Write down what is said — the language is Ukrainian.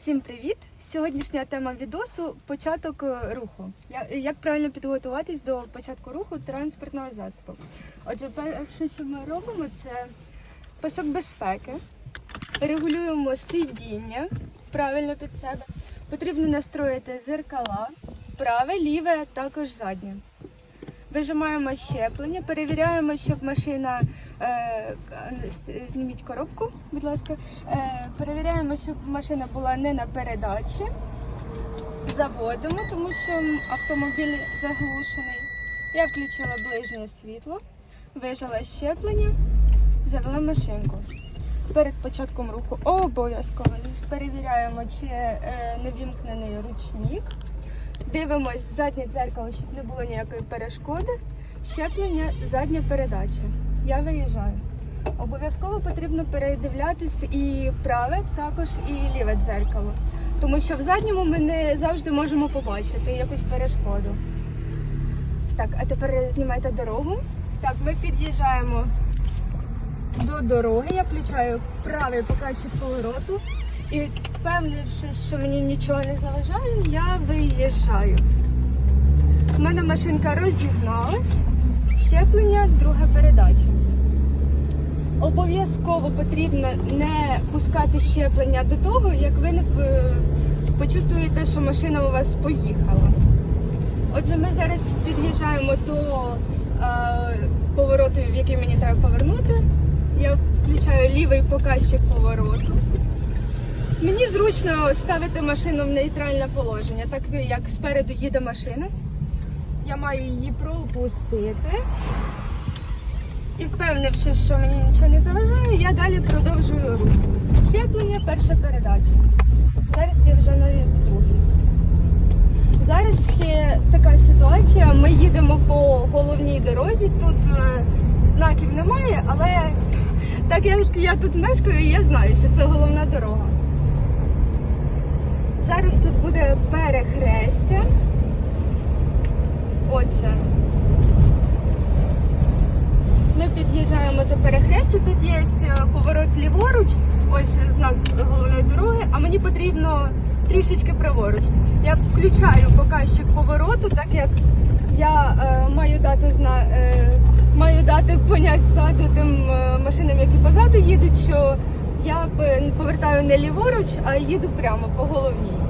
Всім привіт! Сьогоднішня тема відосу початок е, руху. Як правильно підготуватись до початку руху транспортного засобу? Отже, перше, що ми робимо, це пасок безпеки. Регулюємо сидіння правильно під себе. Потрібно настроїти зеркала, праве, ліве, також заднє. Вижимаємо щеплення, перевіряємо, щоб машина е, зніміть коробку, будь ласка. Е, перевіряємо, щоб машина була не на передачі. Заводимо, тому що автомобіль заглушений. Я включила ближнє світло, вижала щеплення, завела машинку. Перед початком руху обов'язково перевіряємо, чи е, не вімкнений ручник. Дивимось заднє дзеркало, щоб не було ніякої перешкоди. Щеплення, задня передача. Я виїжджаю. Обов'язково потрібно передивлятись і праве, також і ліве дзеркало. Тому що в задньому ми не завжди можемо побачити якусь перешкоду. Так, а тепер знімайте дорогу. Так, ми під'їжджаємо до дороги. Я включаю правий показчик повороту. І впевнившись, що мені нічого не заважає, я виїжджаю. У мене машинка розігналась, щеплення, друга передача. Обов'язково потрібно не пускати щеплення до того, як ви не почувствуєте, що машина у вас поїхала. Отже, ми зараз під'їжджаємо до е, повороту, в який мені треба повернути. Я включаю лівий показчик повороту. Мені зручно ставити машину в нейтральне положення, так як спереду їде машина. Я маю її пропустити. І впевнившись, що мені нічого не заважає, я далі продовжую рух. Щеплення, перша передача. Зараз я вже на другій. Зараз ще така ситуація. Ми їдемо по головній дорозі. Тут е, знаків немає, але так як я тут мешкаю, я знаю, що це головна дорога. Зараз тут буде перехрестя. Отже, ми під'їжджаємо до перехрестя. Тут є е, поворот ліворуч, ось знак головної дороги, а мені потрібно трішечки праворуч. Я включаю показчик повороту, так як я е, маю дати зна, е, маю дати понять ззаду тим е, машинам, які позаду їдуть, що я повертаю не ліворуч, а їду прямо по головній.